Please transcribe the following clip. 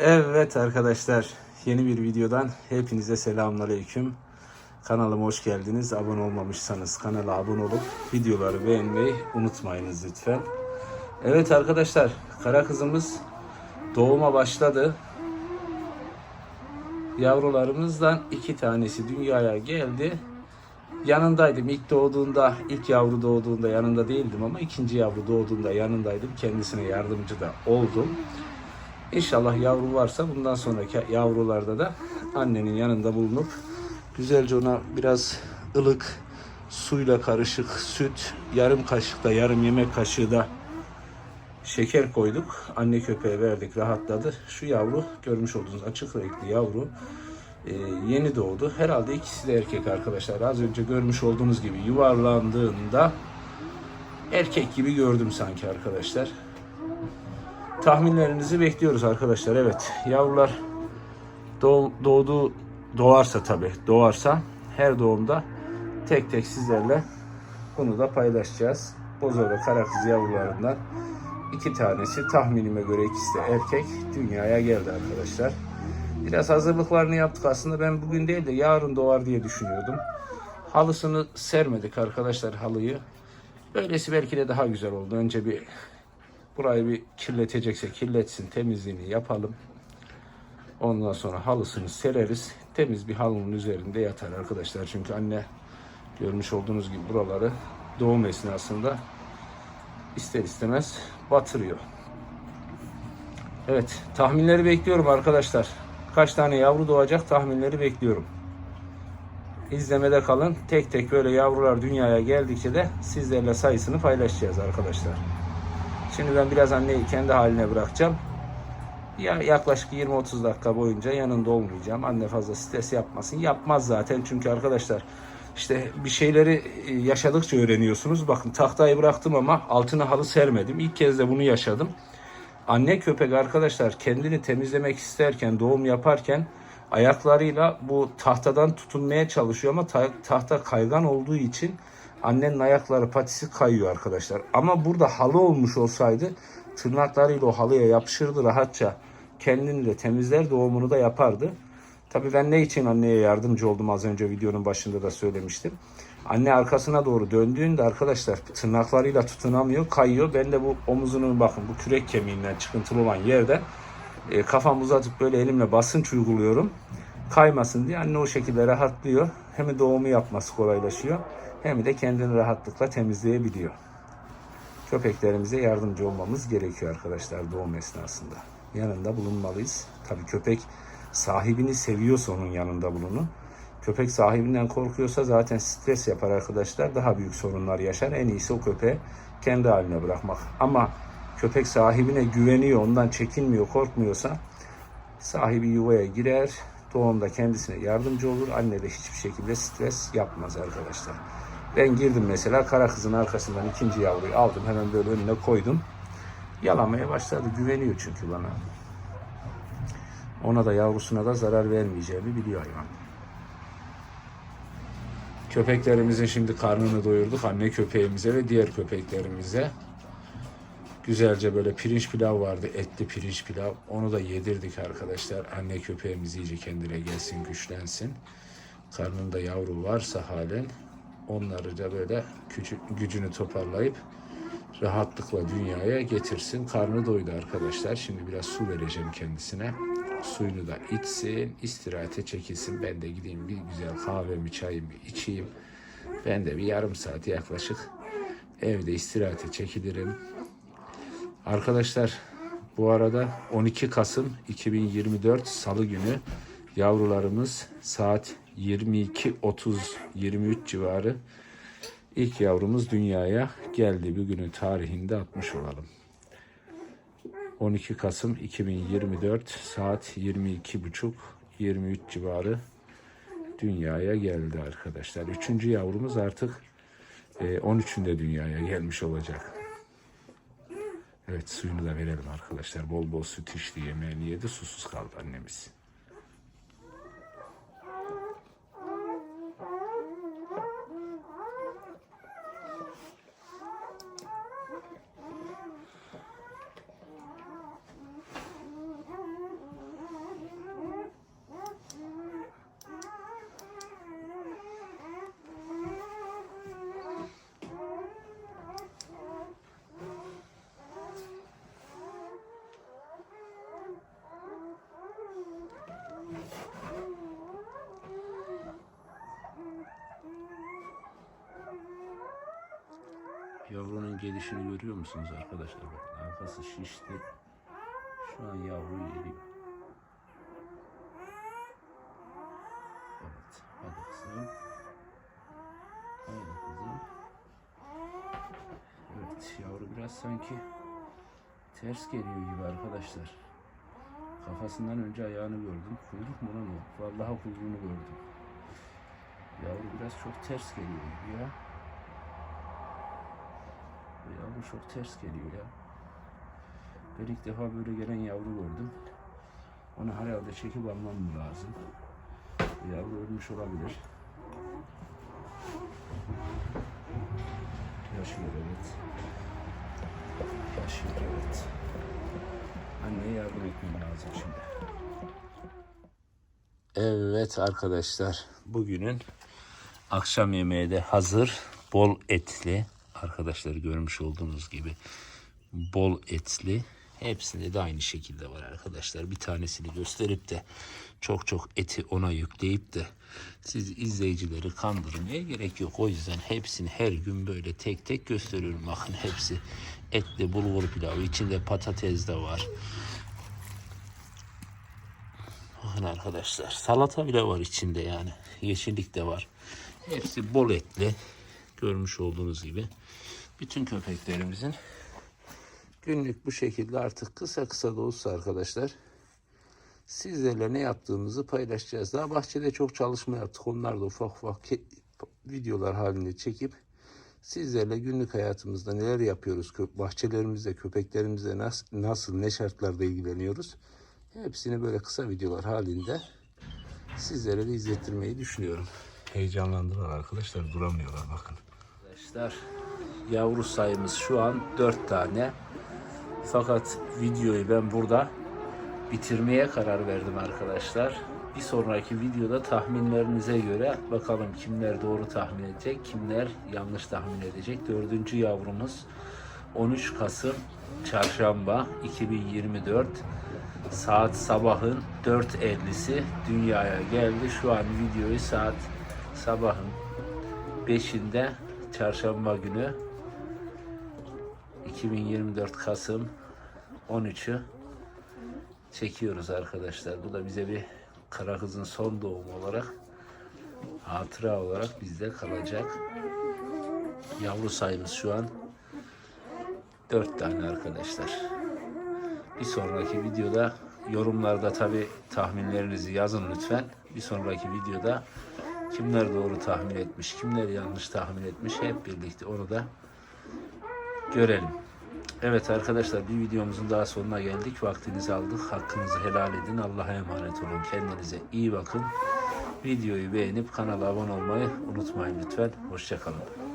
Evet arkadaşlar yeni bir videodan hepinize selamünaleyküm. Kanalıma hoş geldiniz. Abone olmamışsanız kanala abone olup videoları beğenmeyi unutmayınız lütfen. Evet arkadaşlar kara kızımız doğuma başladı. Yavrularımızdan iki tanesi dünyaya geldi. Yanındaydım ilk doğduğunda, ilk yavru doğduğunda yanında değildim ama ikinci yavru doğduğunda yanındaydım. Kendisine yardımcı da oldum. İnşallah yavru varsa bundan sonraki yavrularda da annenin yanında bulunup güzelce ona biraz ılık suyla karışık süt, yarım kaşık da yarım yemek kaşığı da şeker koyduk. Anne köpeğe verdik, rahatladı. Şu yavru görmüş olduğunuz açık renkli yavru e, yeni doğdu. Herhalde ikisi de erkek arkadaşlar. Az önce görmüş olduğunuz gibi yuvarlandığında erkek gibi gördüm sanki arkadaşlar. Tahminlerinizi bekliyoruz arkadaşlar. Evet yavrular doğ, doğdu doğarsa tabi doğarsa her doğumda tek tek sizlerle bunu da paylaşacağız. Bozo ve Karakız yavrularından iki tanesi tahminime göre ikisi de erkek dünyaya geldi arkadaşlar. Biraz hazırlıklarını yaptık aslında ben bugün değil de yarın doğar diye düşünüyordum. Halısını sermedik arkadaşlar halıyı. Böylesi belki de daha güzel oldu. Önce bir burayı bir kirletecekse kirletsin temizliğini yapalım. Ondan sonra halısını sereriz. Temiz bir halının üzerinde yatar arkadaşlar. Çünkü anne görmüş olduğunuz gibi buraları doğum esnasında ister istemez batırıyor. Evet tahminleri bekliyorum arkadaşlar. Kaç tane yavru doğacak tahminleri bekliyorum. İzlemede kalın. Tek tek böyle yavrular dünyaya geldikçe de sizlerle sayısını paylaşacağız arkadaşlar. Şimdi ben biraz anneyi kendi haline bırakacağım. Ya yaklaşık 20-30 dakika boyunca yanında olmayacağım. Anne fazla stres yapmasın. Yapmaz zaten çünkü arkadaşlar işte bir şeyleri e, yaşadıkça öğreniyorsunuz. Bakın tahtayı bıraktım ama altına halı sermedim. İlk kez de bunu yaşadım. Anne köpek arkadaşlar kendini temizlemek isterken, doğum yaparken ayaklarıyla bu tahtadan tutunmaya çalışıyor ama ta- tahta kaygan olduğu için annenin ayakları patisi kayıyor arkadaşlar. Ama burada halı olmuş olsaydı tırnaklarıyla o halıya yapışırdı rahatça. Kendini de temizler doğumunu da yapardı. Tabii ben ne için anneye yardımcı oldum az önce videonun başında da söylemiştim. Anne arkasına doğru döndüğünde arkadaşlar tırnaklarıyla tutunamıyor, kayıyor. Ben de bu omuzunun bakın bu kürek kemiğinden çıkıntılı olan yerde e, kafamı uzatıp böyle elimle basınç uyguluyorum. Kaymasın diye anne o şekilde rahatlıyor. Hem doğumu yapması kolaylaşıyor hem de kendini rahatlıkla temizleyebiliyor. Köpeklerimize yardımcı olmamız gerekiyor arkadaşlar doğum esnasında. Yanında bulunmalıyız. Tabii köpek sahibini seviyorsa onun yanında bulunun. Köpek sahibinden korkuyorsa zaten stres yapar arkadaşlar. Daha büyük sorunlar yaşar. En iyisi o köpeği kendi haline bırakmak. Ama köpek sahibine güveniyor, ondan çekinmiyor, korkmuyorsa sahibi yuvaya girer, doğumda kendisine yardımcı olur. Anne de hiçbir şekilde stres yapmaz arkadaşlar. Ben girdim mesela kara kızın arkasından ikinci yavruyu aldım. Hemen böyle önüne koydum. Yalamaya başladı. Güveniyor çünkü bana. Ona da yavrusuna da zarar vermeyeceğimi biliyor hayvan. Köpeklerimizin şimdi karnını doyurduk. Anne köpeğimize ve diğer köpeklerimize. Güzelce böyle pirinç pilav vardı. Etli pirinç pilav. Onu da yedirdik arkadaşlar. Anne köpeğimiz iyice kendine gelsin, güçlensin. Karnında yavru varsa halen onları da böyle küçük, gücünü toparlayıp rahatlıkla dünyaya getirsin. Karnı doydu arkadaşlar. Şimdi biraz su vereceğim kendisine. Suyunu da içsin, istirahate çekilsin. Ben de gideyim bir güzel kahvemi, çayımı içeyim. Ben de bir yarım saat yaklaşık evde istirahate çekilirim. Arkadaşlar bu arada 12 Kasım 2024 Salı günü yavrularımız saat 22.30-23 civarı ilk yavrumuz dünyaya geldi. Bugünün tarihinde atmış olalım. 12 Kasım 2024 saat 22.30-23 civarı dünyaya geldi arkadaşlar. Üçüncü yavrumuz artık e, 13'ünde dünyaya gelmiş olacak. Evet suyunu da verelim arkadaşlar. Bol bol süt içti, yemeğini yedi, susuz kaldı annemiz. Yavrunun gelişini görüyor musunuz arkadaşlar? Bakın arkası şişti. Şu an yavru geliyor. Evet. Hadi kızım. Haydi kızım. Evet. Yavru biraz sanki ters geliyor gibi arkadaşlar. Kafasından önce ayağını gördüm. Kuyruk mu lan o? Vallahi kuyruğunu gördüm. Yavru biraz çok ters geliyor gibi ya. Bu çok ters geliyor ya. Ben ilk defa böyle gelen yavru gördüm. Onu herhalde çekip almam lazım. Yavru ölmüş olabilir. Yaşıyor evet. Yaşıyor evet. Anneye yardım etmem lazım şimdi. Evet arkadaşlar bugünün akşam yemeği de hazır. Bol etli. Arkadaşlar görmüş olduğunuz gibi bol etli. Hepsinde de aynı şekilde var arkadaşlar. Bir tanesini gösterip de çok çok eti ona yükleyip de siz izleyicileri kandırmaya gerek yok. O yüzden hepsini her gün böyle tek tek gösteriyorum. Bakın hepsi etli bulgur pilavı. içinde patates de var. Bakın arkadaşlar salata bile var içinde yani. Yeşillik de var. Hepsi bol etli. Görmüş olduğunuz gibi. Bütün köpeklerimizin günlük bu şekilde artık kısa kısa da olsa arkadaşlar sizlerle ne yaptığımızı paylaşacağız. Daha bahçede çok çalışma yaptık. Onlar da ufak ufak videolar halinde çekip sizlerle günlük hayatımızda neler yapıyoruz, bahçelerimizde, köpeklerimizle nasıl, nasıl, ne şartlarda ilgileniyoruz. Hepsini böyle kısa videolar halinde sizlere de izlettirmeyi düşünüyorum. Heyecanlandılar arkadaşlar, duramıyorlar bakın. Arkadaşlar yavru sayımız şu an 4 tane. Fakat videoyu ben burada bitirmeye karar verdim arkadaşlar. Bir sonraki videoda tahminlerinize göre bakalım kimler doğru tahmin edecek, kimler yanlış tahmin edecek. Dördüncü yavrumuz 13 Kasım Çarşamba 2024 saat sabahın 4.50'si dünyaya geldi. Şu an videoyu saat sabahın 5'inde çarşamba günü 2024 Kasım 13'ü çekiyoruz arkadaşlar. Bu da bize bir kara kızın son doğumu olarak hatıra olarak bizde kalacak. Yavru sayımız şu an 4 tane arkadaşlar. Bir sonraki videoda yorumlarda tabi tahminlerinizi yazın lütfen. Bir sonraki videoda kimler doğru tahmin etmiş, kimler yanlış tahmin etmiş hep birlikte onu da görelim. Evet arkadaşlar bir videomuzun daha sonuna geldik. Vaktinizi aldık. Hakkınızı helal edin. Allah'a emanet olun. Kendinize iyi bakın. Videoyu beğenip kanala abone olmayı unutmayın lütfen. Hoşçakalın.